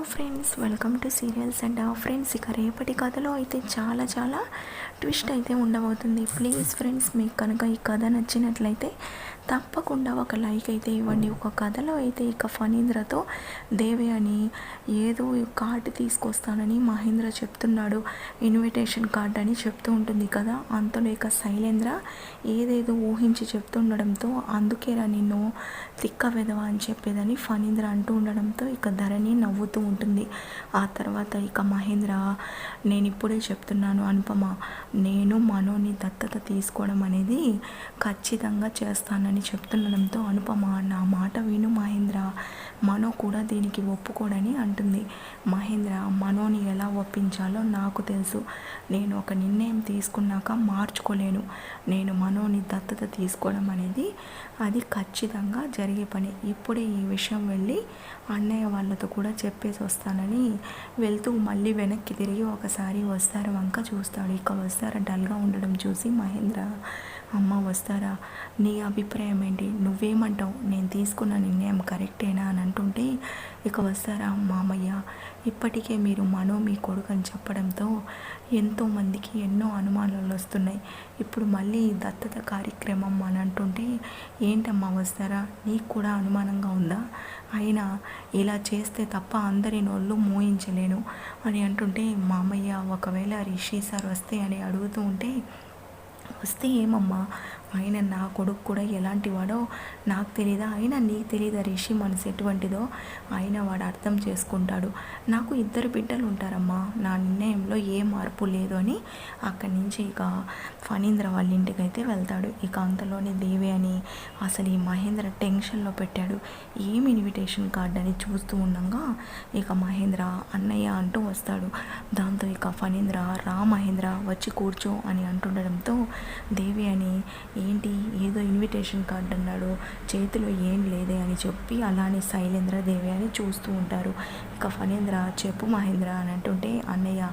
Hello friends welcome to serials and friends ఇక రేపటి కథలో అయితే చాలా చాలా ట్విస్ట్ అయితే ఉండబోతుంది. ప్లీజ్ ఫ్రెండ్స్ మీకు కనుక ఈ కథ నచ్చినట్లయితే తప్పకుండా ఒక లైక్ అయితే ఇవ్వండి ఒక కథలో అయితే ఇక ఫణీంద్రతో దేవి అని ఏదో కార్డు తీసుకొస్తానని మహేంద్ర చెప్తున్నాడు ఇన్విటేషన్ కార్డ్ అని చెప్తూ ఉంటుంది కదా అంతలో ఇక శైలేంద్ర ఏదేదో ఊహించి చెప్తుండడంతో అందుకేరా నిన్ను తిక్క వెదవా అని చెప్పేదని ఫణీంద్ర అంటూ ఉండడంతో ఇక ధరణి నవ్వుతూ ఉంటుంది. ఆ తర్వాత ఇక మహేంద్ర నేను ఇప్పుడే చెప్తున్నాను అనుపమ నేను మనోని దత్తత తీసుకోవడం అనేది ఖచ్చితంగా చేస్తానని చెప్తుండడంతో అనుపమ నా మాట విను మహేంద్ర. మనో కూడా దీనికి ఒప్పుకోడని అంటుంది. మహేంద్ర మనోని ఎలా ఒప్పించాలో నాకు తెలుసు. నేను ఒక నిర్ణయం తీసుకున్నాక మార్చుకోలేను. నేను మనోని దత్తత తీసుకోవడం అనేది అది ఖచ్చితంగా జరిగే పని. ఇప్పుడే ఈ విషయం వెళ్ళి అన్నయ్య వాళ్ళతో కూడా చెప్పేసి వస్తానని వెళ్తూ మళ్ళీ వెనక్కి తిరిగి ఒకసారి వస్తారు వంక చూస్తాడు. ఇక వస్తారు డల్గా ఉండడం చూసి మహేంద్ర అమ్మ వస్తారా? నీ అభిప్రాయం ఏంటి? నువ్వేమంటావు? నేను తీసుకున్న నిర్ణయం కరెక్టేనా? అని అంటుంటే ఇక వస్తారా మామయ్య? ఇప్పటికే మీరు మనో మీ కొడుకు అని చెప్పడంతో ఎంతోమందికి ఎన్నో అనుమానాలు వస్తున్నాయి. ఇప్పుడు మళ్ళీ దత్తత కార్యక్రమం అని అంటుంటే ఏంటమ్మా వస్తారా? నీకు కూడా అనుమానంగా ఉందా? అయినా ఇలా చేస్తే తప్ప అందరి నోళ్ళు మోయించలేను అని అంటుంటే మామయ్య ఒకవేళ రిషి సార్ వస్తే అని అడుగుతూ ఉంటే వస్తే ఏమమ్మా? ఆయన నా కొడుకు కూడా ఎలాంటి వాడో నాకు తెలియదా అయినా నీకు తెలియదా రిషి మనసు ఎటువంటిదో? అయినా వాడు అర్థం చేసుకుంటాడు. నాకు ఇద్దరు బిడ్డలు ఉంటారమ్మా. నా నిర్ణయంలో ఏ మార్పు లేదు అని అక్కడి నుంచి ఇక ఫణీంద్ర వాళ్ళ ఇంటికి అయితే వెళ్తాడు. ఇక అంతలోనే దేవి అని అసలు ఈ మహేంద్ర టెన్షన్లో పెట్టాడు. ఏం ఇన్విటేషన్ కార్డ్ అని చూస్తూ ఉండగా ఇక మహేంద్ర అన్నయ్య అంటూ వస్తాడు. దాంతో ఇక ఫణీంద్ర రా మహేంద్ర వచ్చి కూర్చో అని అంటుండడంతో దేవి అని ఏంటి? ఏదో ఇన్విటేషన్ కార్డ్ అన్నాడు. చేతిలో ఏం లేదే అని చెప్పి అలానే శైలేంద్ర దేవి అని చూస్తూ ఉంటారు. ఇక ఫణేంద్ర చెప్పు మహేంద్ర అని అంటుంటే అన్నయ్య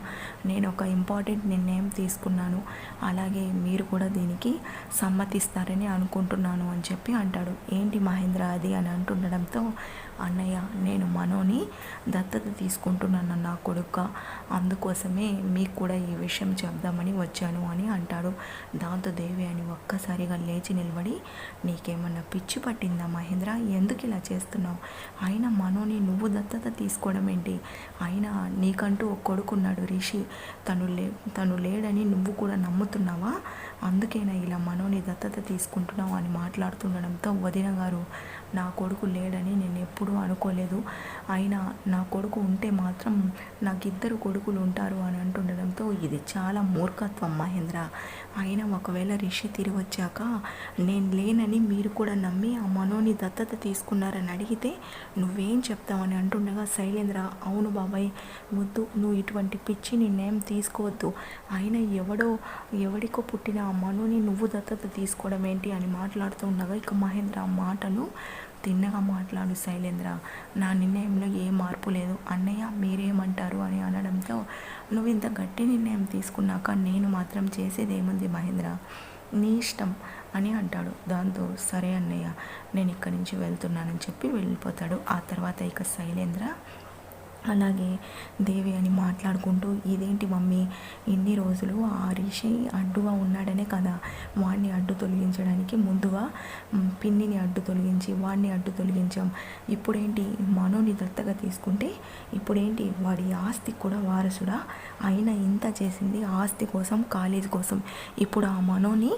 నేను ఒక ఇంపార్టెంట్ నిర్ణయం తీసుకున్నాను. అలాగే మీరు కూడా దీనికి సమ్మతిస్తారని అనుకుంటున్నాను అని చెప్పి అంటాడు. ఏంటి మహేంద్ర అది? అని అంటుండడంతో అన్నయ్య నేను మనోని దత్తత తీసుకుంటున్నాను నా కొడుక అందుకోసమే మీకు కూడా ఈ విషయం చెప్దామని వచ్చాను అని అంటాడు. దాంతో దేవి అని ఒక్కసారి ఒక్కసారిగా లేచి నిలబడి నీకేమన్నా పిచ్చి పట్టిందా మహేంద్ర? ఎందుకు ఇలా చేస్తున్నావు? అయినా మనోని నువ్వు దత్తత తీసుకోవడం ఏంటి? అయినా నీకంటూ ఒక కొడుకున్నాడు రిషి. తను లే తను లేడని నువ్వు కూడా నమ్ముతున్నావా? అందుకేనా ఇలా మనోని దత్తత తీసుకుంటున్నావు అని మాట్లాడుతుండడంతో వదిన గారు నా కొడుకు లేడని నేను ఎప్పుడూ అనుకోలేదు. అయినా నా కొడుకు ఉంటే మాత్రం నాకు ఇద్దరు కొడుకులు ఉంటారు అని అంటుండడంతో ఇది చాలా మూర్ఖత్వం మహేంద్ర. అయినా ఒకవేళ రిషి తిరిగి వచ్చాక నేను లేనని మీరు కూడా నమ్మి ఆ మనోని దత్తత తీసుకున్నారని అడిగితే నువ్వేం చెప్తావని అంటుండగా శైలేంద్ర అవును బాబాయ్ వద్దు నువ్వు ఇటువంటి పిచ్చి నిన్నేం తీసుకోవద్దు. అయినా ఎవడో ఎవడికో పుట్టిన ఆ నువ్వు దత్తత తీసుకోవడం ఏంటి అని మాట్లాడుతూ ఉండగా ఇక మహేంద్ర ఆ మాటలు తిన్నగా మాట్లాడు శైలేంద్ర నా నిర్ణయంలో ఏ మార్పు లేదు. అన్నయ్య మీరేమంటారు? అని అనడంతో నువ్వు ఇంత గట్టి నిర్ణయం తీసుకున్నాక నేను మాత్రం చేసేది ఏముంది మహేంద్ర? నీ ఇష్టం అని అంటాడు. దాంతో సరే అన్నయ్య నేను ఇక్కడి నుంచి వెళ్తున్నానని చెప్పి వెళ్ళిపోతాడు. ఆ తర్వాత ఇక శైలేంద్ర అలాగే దేవి అని మాట్లాడుకుంటూ ఇదేంటి మమ్మీ ఇన్ని రోజులు ఆ రిషి అడ్డుగా ఉన్నాడనే కదా వాడిని అడ్డు తొలగించడానికి ముందుగా పిన్నిని అడ్డు తొలగించి వాడిని అడ్డు తొలగించాం. ఇప్పుడేంటి మనోని దత్తగా తీసుకుంటే ఇప్పుడేంటి వాడి ఆస్తి కూడా వారసుడా? అయినా ఇంత చేసింది ఆస్తి కోసం కాలేజ్ కోసం. ఇప్పుడు ఆ మనోని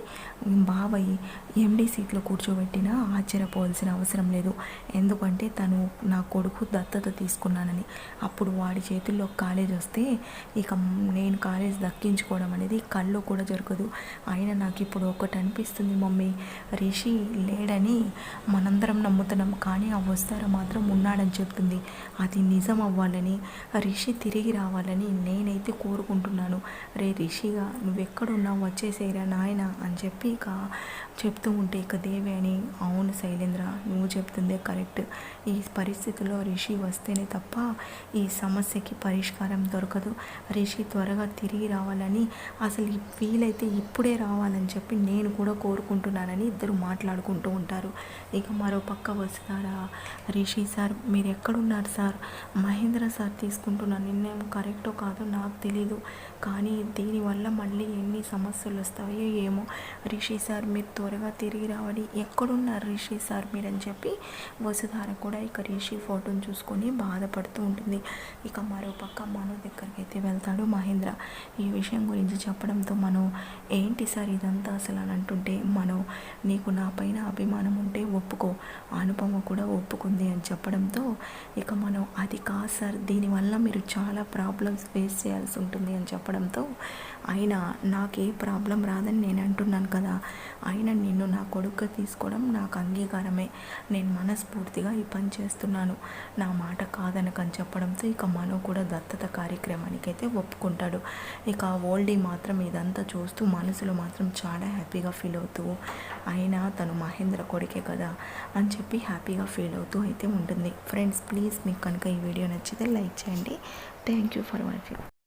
బాబాయ్ ఎండి సీట్లో కూర్చోబెట్టినా ఆశ్చర్యపోవాల్సిన అవసరం లేదు. ఎందుకంటే తను నా కొడుకు దత్తత తీసుకున్నానని. అప్పుడు వాడి చేతుల్లో కాలేజ్ వస్తే ఇక నేను కాలేజ్ దక్కించుకోవడం అనేది కళ్ళు కూడా జరగదు. అయినా నాకు ఇప్పుడు ఒకటి అనిపిస్తుంది మమ్మీ రిషి లేడని మనందరం నమ్ముతున్నాం కానీ ఆ వస్తార మాత్రం ఉన్నాడని చెప్తుంది. అది నిజం అవ్వాలని రిషి తిరిగి రావాలని నేనైతే కోరుకుంటున్నాను. రే రిషిగా నువ్వెక్కడున్నావు? వచ్చేసేరా నాయన అని చెప్పి ఇక చెప్తూ ఉంటే ఇక దేవి అని అవును శైలేంద్ర నువ్వు చెప్తుందే కరెక్ట్. ఈ పరిస్థితిలో రిషి వస్తేనే తప్ప ఈ సమస్యకి పరిష్కారం దొరకదు. రిషి త్వరగా తిరిగి రావాలని అసలు వీలైతే ఇప్పుడే రావాలని చెప్పి నేను కూడా కోరుకుంటున్నానని ఇద్దరు మాట్లాడుకుంటూ ఉంటారు. ఇక మరో పక్క వస్తారా? రిషి సార్ మీరు ఎక్కడున్నారు సార్? మహేంద్ర సార్ తీసుకుంటున్న నిర్ణయం కరెక్టో కాదో నాకు తెలీదు. కానీ దీనివల్ల మళ్ళీ ఎన్ని సమస్యలు వస్తాయో ఏమో. రిషి సార్ మీరు త్వరగా తిరిగి రావాలి. ఎక్కడున్నారు రిషి సార్ మీరని చెప్పి వసుధార కూడా ఇక రిషి ఫోటోని చూసుకొని బాధపడుతూ ఉంటుంది. ఇక మరో పక్క దగ్గరికి అయితే వెళ్తాడు మహేంద్ర. ఈ విషయం గురించి చెప్పడంతో మనం ఏంటి సార్ ఇదంతా అసలు? అని అంటుంటే మనం నీకు నా పైన అభిమానం ఉంటే ఒప్పుకో అనుపమ కూడా ఒప్పుకుంది అని చెప్పడంతో ఇక మనం అది కాదు సార్ దీనివల్ల మీరు చాలా ప్రాబ్లమ్స్ ఫేస్ చేయాల్సి ఉంటుంది అని చెప్పడంతో అయినా నాకే ప్రాబ్లం రాదని నేను అంటున్నాను కదా అయినా నిన్ను నా కొడుకు తీసుకోవడం నాకు అంగీకారమే. నేను మనస్ఫూర్తిగా ఈ పని చేస్తున్నాను. నా మాట కాదనకని చెప్పడం ఇక మనో కూడా దత్తత కార్యక్రమానికైతే ఒప్పుకుంటాడు. ఇక ఓల్డీ మాత్రం ఇదంతా చూస్తూ మనసులో మాత్రం చాలా హ్యాపీగా ఫీల్ అవుతూ అయినా తను మహేంద్ర కొడుకే కదా అని చెప్పి హ్యాపీగా ఫీల్ అవుతూ అయితే ఉంటుంది. ఫ్రెండ్స్ ప్లీజ్ మీకు కనుక ఈ వీడియో నచ్చితే లైక్ చేయండి. Thank you for watching.